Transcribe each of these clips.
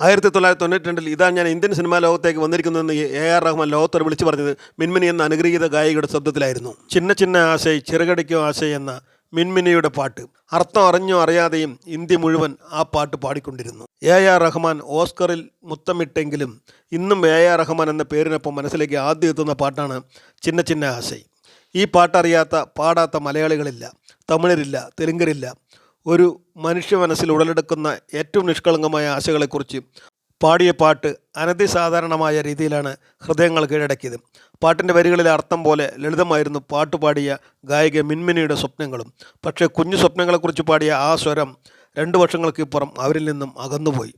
ആയിരത്തി തൊള്ളായിരത്തി തൊണ്ണൂറ്റി രണ്ടിൽ ഇതാ ഞാൻ ഇന്ത്യൻ സിനിമാ ലോകത്തേക്ക് വന്നിരിക്കുന്നതെന്ന് എ ആർ റഹ്മാൻ ലോകത്തോട് വിളിച്ചു പറഞ്ഞത് മിൻമിനി എന്ന അനുഗ്രഹീത ഗായികയുടെ ശബ്ദത്തിലായിരുന്നു. ചിന്ന ചിന്ന ആശയ് ചിറകടിക്കോ ആശയ് എന്ന മിൻമിനിയുടെ പാട്ട്. അർത്ഥം അറിഞ്ഞോ അറിയാതെയും ഇന്ത്യ മുഴുവൻ ആ പാട്ട് പാടിക്കൊണ്ടിരുന്നു. എ ആർ റഹ്മാൻ ഓസ്കറിൽ മുത്തമിട്ടെങ്കിലും ഇന്നും എ ആർ റഹ്മാൻ എന്ന പേരിനൊപ്പം മനസ്സിലേക്ക് ആദ്യം എത്തുന്ന പാട്ടാണ് ചിന്ന ചിന്ന ആശയ്. ഈ പാട്ടറിയാത്ത പാടാത്ത മലയാളികളില്ല. തമിഴരില്ല തെലുങ്കരില്ല. ഒരു മനുഷ്യ മനസ്സിൽ ഉടലെടുക്കുന്ന ഏറ്റവും നിഷ്കളങ്കമായ ആശകളെക്കുറിച്ച് പാടിയ പാട്ട് അനതിസാധാരണമായ രീതിയിലാണ് ഹൃദയങ്ങൾ കീഴടക്കിയത്. പാട്ടിന്റെ വരികളിലെ അർത്ഥം പോലെ ലളിതമായിരുന്നു പാട്ട് പാടിയ ഗായിക മിൻമിനിയുടെ സ്വപ്നങ്ങളും. പക്ഷേ കുഞ്ഞു സ്വപ്നങ്ങളെക്കുറിച്ച് പാടിയ ആ സ്വരം രണ്ട് വർഷങ്ങൾക്കിപ്പുറം അവരിൽ നിന്നും അകന്നുപോയി.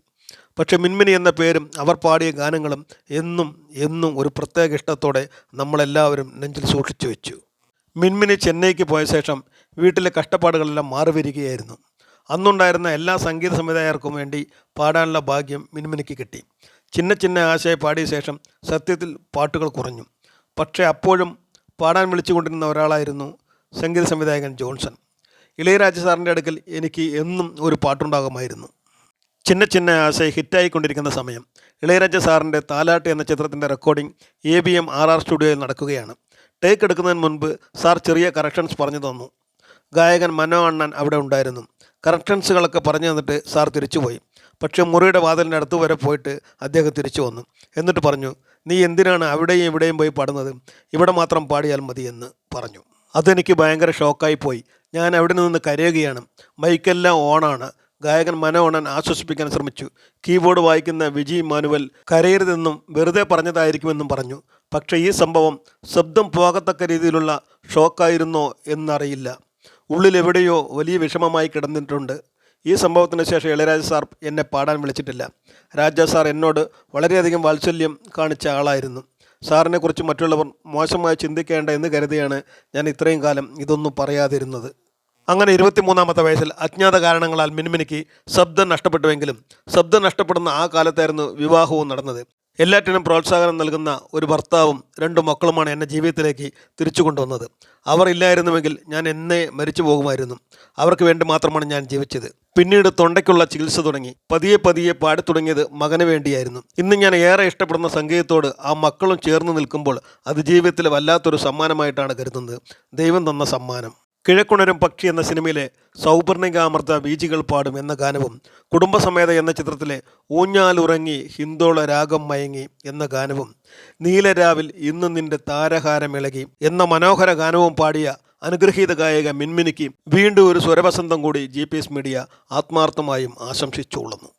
പക്ഷേ മിൻമിനി എന്ന പേരും അവർ പാടിയ ഗാനങ്ങളും എന്നും എന്നും ഒരു പ്രത്യേക ഇഷ്ടത്തോടെ നമ്മളെല്ലാവരും നെഞ്ചിൽ സൂക്ഷിച്ചു വെച്ചു. മിൻമിനി ചെന്നൈക്ക് പോയ ശേഷം വീട്ടിലെ കഷ്ടപ്പാടുകളെല്ലാം മാറിവരികയായിരുന്നു. അന്നുണ്ടായിരുന്ന എല്ലാ സംഗീത സംവിധായകർക്കും വേണ്ടി പാടാനുള്ള ഭാഗ്യം മിൻമിനിക്ക് കിട്ടി. ചിന്ന ചിന്ന ആശയ പാടിയ ശേഷം സത്യത്തിൽ പാട്ടുകൾ കുറഞ്ഞു. പക്ഷേ അപ്പോഴും പാടാൻ വിളിച്ചുകൊണ്ടിരുന്ന ഒരാളായിരുന്നു സംഗീത സംവിധായകൻ ജോൺസൺ. ഇളയരാജ സാറിന്റെ അടുക്കൽ എനിക്ക് എന്നും ഒരു പാട്ടുണ്ടാകുമായിരുന്നു. ചിന്ന ചിന്ന ആശയ ഹിറ്റായിക്കൊണ്ടിരിക്കുന്ന സമയം ഇളയരാജ സാറിന്റെ താലാട്ട് എന്ന ചിത്രത്തിന്റെ recording A B M R R സ്റ്റുഡിയോയിൽ നടക്കുകയാണ്. ടേക്ക് എടുക്കുന്നതിന് മുൻപ് സാർ ചെറിയ കറക്ഷൻസ് പറഞ്ഞു തന്നു. ഗായകൻ മനോ അണ്ണൻ അവിടെ ഉണ്ടായിരുന്നു. കറക്ഷൻസുകളൊക്കെ പറഞ്ഞു തന്നിട്ട് സാർ തിരിച്ചുപോയി. പക്ഷേ മുറിയുടെ വാതിലിന്റെ അടുത്ത് വരെ പോയിട്ട് അദ്ദേഹം തിരിച്ചു വന്നു. എന്നിട്ട് പറഞ്ഞു നീ എന്തിനാണ് അവിടെയും ഇവിടെയും പോയി പാടുന്നത്? ഇവിടെ മാത്രം പാടിയാൽ മതി എന്ന് പറഞ്ഞു. അതെനിക്ക് ഭയങ്കര ഷോക്കായി പോയി. ഞാൻ അവിടെ നിന്ന് കരയുകയാണ്. മൈക്കെല്ലാം ഓണാണ് ഗായകൻ മനോണൻ ആശ്വസിപ്പിക്കാൻ ശ്രമിച്ചു. കീബോർഡ് വായിക്കുന്ന വിജി മാനുവൽ കരയരുതെന്നും വെറുതെ പറഞ്ഞതായിരിക്കുമെന്നും പറഞ്ഞു. പക്ഷേ ഈ സംഭവം ശബ്ദം പോകത്തക്ക രീതിയിലുള്ള ഷോക്കായിരുന്നോ എന്നറിയില്ല. ഉള്ളിലെവിടെയോ വലിയ വിഷമമായി കിടന്നിട്ടുണ്ട്. ഈ സംഭവത്തിന് ശേഷം ഇളയരാജ സാർ എന്നെ പാടാൻ വിളിച്ചിട്ടില്ല. രാജ സാർ എന്നോട് വളരെയധികം വാത്സല്യം കാണിച്ച ആളായിരുന്നു. സാറിനെക്കുറിച്ച് മറ്റുള്ളവർ മോശമായി ചിന്തിക്കേണ്ട എന്ന് കരുതിയാണ് ഞാൻ ഇത്രയും കാലം ഇതൊന്നും പറയാതിരുന്നത്. അങ്ങനെ ഇരുപത്തിമൂന്നാമത്തെ വയസ്സിൽ അജ്ഞാത കാരണങ്ങളാൽ മിൻമിനിക്ക് ശബ്ദം നഷ്ടപ്പെട്ടുവെങ്കിലും ശബ്ദം നഷ്ടപ്പെടുന്ന ആ കാലത്തായിരുന്നു വിവാഹവും നടന്നത്. എല്ലാറ്റിനും പ്രോത്സാഹനം നൽകുന്ന ഒരു ഭർത്താവും രണ്ട് മക്കളുമാണ് എന്നെ ജീവിതത്തിലേക്ക് തിരിച്ചു കൊണ്ടുവന്നത്. അവർ ഇല്ലായിരുന്നുവെങ്കിൽ ഞാൻ എന്നേ മരിച്ചു പോകുമായിരുന്നു. അവർക്ക് വേണ്ടി മാത്രമാണ് ഞാൻ ജീവിച്ചത്. പിന്നീട് തൊണ്ടയ്ക്കുള്ള ചികിത്സ തുടങ്ങി. പതിയെ പതിയെ പാടി തുടങ്ങിയത് മകന് വേണ്ടിയായിരുന്നു. ഇന്ന് ഞാൻ ഏറെ ഇഷ്ടപ്പെടുന്ന സംഗീതത്തോട് ആ മക്കളും ചേർന്ന് നിൽക്കുമ്പോൾ അത് ജീവിതത്തിലെ വല്ലാത്തൊരു സമ്മാനമായിട്ടാണ് കരുതുന്നത്. ദൈവം തന്ന സമ്മാനം. കിഴക്കുണരും പക്ഷി എന്ന സിനിമയിലെ സൗപർണികാമൃത ബീജികൾ പാടും എന്ന ഗാനവും കുടുംബസമേത എന്ന ചിത്രത്തിലെ ഊഞ്ഞാലുറങ്ങി ഹിന്ദോള രാഗം മയങ്ങി എന്ന ഗാനവും നീലരാവിൽ ഇന്ന് നിന്റെ താരഹാരമിളകി എന്ന മനോഹര ഗാനവും പാടിയ അനുഗ്രഹീത ഗായക മിൻമിനിക്ക് വീണ്ടും ഒരു സ്വരവസന്തം കൂടി ജി മീഡിയ ആത്മാർത്ഥമായും ആശംസിച്ചുകൊള്ളുന്നു.